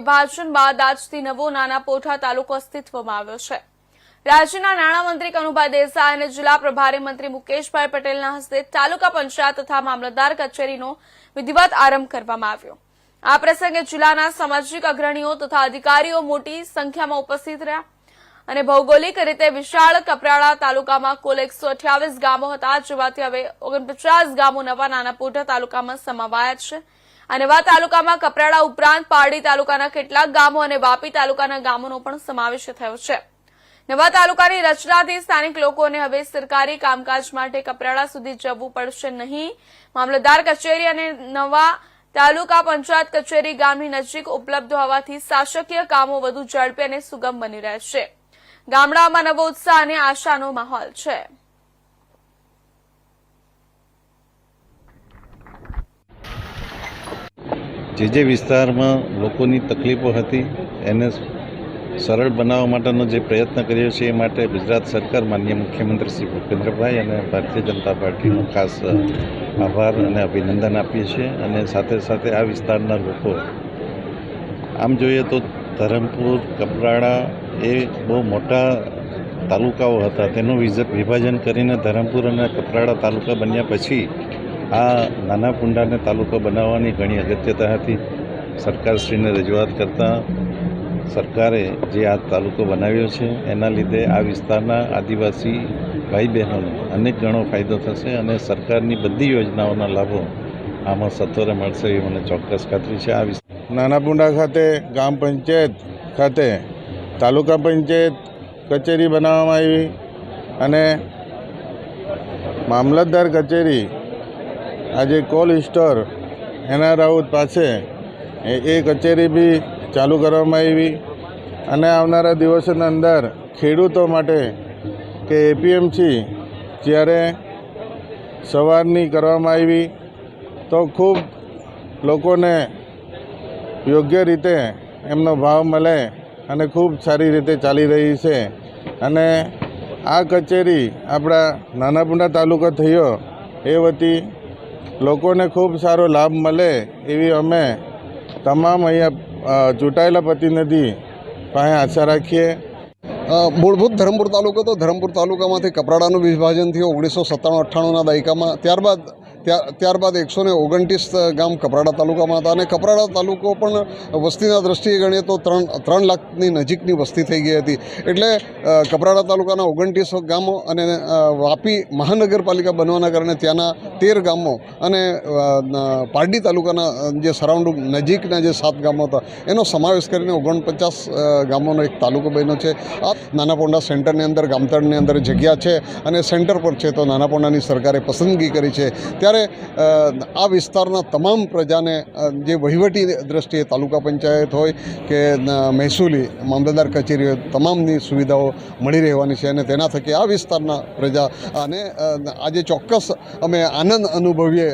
વિભાજન બાદ આજથી નવો નાના પોઠા તાલુકો અસ્તિત્વમાં આવ્યો છે. રાજ્યના નાણામંત્રી કનુભાઈ દેસાઈ અને જિલ્લા પ્રભારી મંત્રી મુકેશભાઈ પટેલના હસ્તે તાલુકા પંચાયત તથા મામલતદાર કચેરીનો વિધિવત આરંભ કરવામાં આવ્યો. આ પ્રસંગે જિલ્લાના સામાજિક અગ્રણીઓ તથા અધિકારીઓ મોટી સંખ્યામાં ઉપસ્થિત રહ્યા અને ભૌગોલિક રીતે વિશાળ કપરાડા તાલુકામાં કુલ એકસો ગામો હતા, જેમાંથી હવે ઓગણપચાસ ગામો નવા નાના પોઢા તાલુકામાં સમાવાયા છે. આ નવા તાલુકામાં કપરાડા ઉપરાંત પારડી તાલુકાના કેટલાક ગામો અને વાપી તાલુકાના ગામોનો પણ સમાવેશ થયો છે. નવા તાલુકાની રચનાથી સ્થાનિક લોકોને હવે સરકારી કામકાજ માટે કપરાડા સુધી જવું પડશે નહીં. મામલતદાર કચેરી અને નવા તાલુકા પંચાયત કચેરી ગામની નજીક ઉપલબ્ધ હોવાથી શાસકીય કામો વધુ ઝડપી અને સુગમ બની રહેશે. ગામડાઓમાં નવો ઉત્સાહ અને આશાનો માહોલ છે. જે જે વિસ્તારમાં લોકોની તકલીફો હતી, એને સરળ બનાવવા માટેનો જે પ્રયત્ન કર્યો છે, એ માટે ગુજરાત સરકાર માન્ય મુખ્યમંત્રી શ્રી ભૂપેન્દ્રભાઈ અને ભારતીય જનતા પાર્ટીનો ખાસ આભાર અને અભિનંદન આપીએ છીએ. અને સાથે સાથે આ વિસ્તારના લોકો, આમ જોઈએ તો ધરમપુર, કપરાડા એ બહુ મોટા તાલુકાઓ હતા. તેનું વિભાજન કરીને ધરમપુર અને કપરાડા તાલુકા બન્યા પછી આ નાના પુંડાને તાલુકો બનાવવાની ઘણી અગત્યતા હતી. સરકારશ્રીને રજૂઆત કરતાં સરકારે જે આ તાલુકો બનાવ્યો છે, એના લીધે આ વિસ્તારના આદિવાસી ભાઈ બહેનોને અનેક ગણો ફાયદો થશે અને સરકારની બધી યોજનાઓના લાભો આમાં સત્વરે મળશે એવી મને ચોક્કસ ખાતરી છે. આ વિસ્તાર નાનાપુંડા ખાતે ગ્રામ પંચાયત ખાતે, તાલુકા પંચાયત કચેરી બનાવવામાં આવી અને મામલતદાર કચેરી આજે કોલ સ્ટોર એના રાઉત પાસે એ કચેરી બી ચાલુ કરવામાં આવી અને આવનારા દિવસોની અંદર ખેડૂતો માટે કે એપીએમસી જ્યારે સવારની કરવામાં આવી તો ખૂબ લોકોને યોગ્ય રીતે એમનો ભાવ મળે અને ખૂબ સારી રીતે ચાલી રહી છે. અને આ કચેરી આપણા નાનાપુંડા તાલુકો થયો એ વતી લોકોને ખૂબ સારો લાભ મળે એવી અમે તમામ અહીંયા ચૂંટાયેલા પ્રતિનિધિ પાસે આશા રાખીએ. મૂળભૂત ધરમપુર તાલુકો તો ધરમપુર તાલુકામાંથી કપરાડાનું વિભાજન થયું ઓગણીસો સત્તાણું અઠ્ઠાણુંના દાયકામાં. ત્યારબાદ ત્યાર ત્યારબાદ એકસો ને ઓગણત્રીસ ગામ કપરાડા તાલુકામાં હતા અને કપરાડા તાલુકો પણ વસ્તીના દ્રષ્ટિએ ગણીએ તો ત્રણ ત્રણ લાખની નજીકની વસ્તી થઈ ગઈ હતી. એટલે કપરાડા તાલુકાના ઓગણત્રીસ ગામો અને વાપી મહાનગરપાલિકા બનવાના કારણે ત્યાંના તેર ગામો અને પારડી તાલુકાના જે સરાઉન્ડિંગ નજીકના જે સાત ગામો હતા, એનો સમાવેશ કરીને ઓગણપચાસ ગામોનો એક તાલુકો બન્યો છે. આ નાનાપોંડા સેન્ટરની અંદર ગામતળની અંદર જગ્યા છે અને સેન્ટર પર છે તો નાનાપોંડાની સરકારે પસંદગી કરી છે. ત્યારે આ વિસ્તારના તમામ પ્રજાને જે વહીવટી દ્રષ્ટિએ તાલુકા પંચાયત હોય કે મહેસૂલી, મામલતદાર કચેરી હોય તમામની સુવિધાઓ મળી રહેવાની છે અને તેના થકી આ વિસ્તારના પ્રજા અને આજે ચોક્કસ અમે આનંદ અનુભવીએ.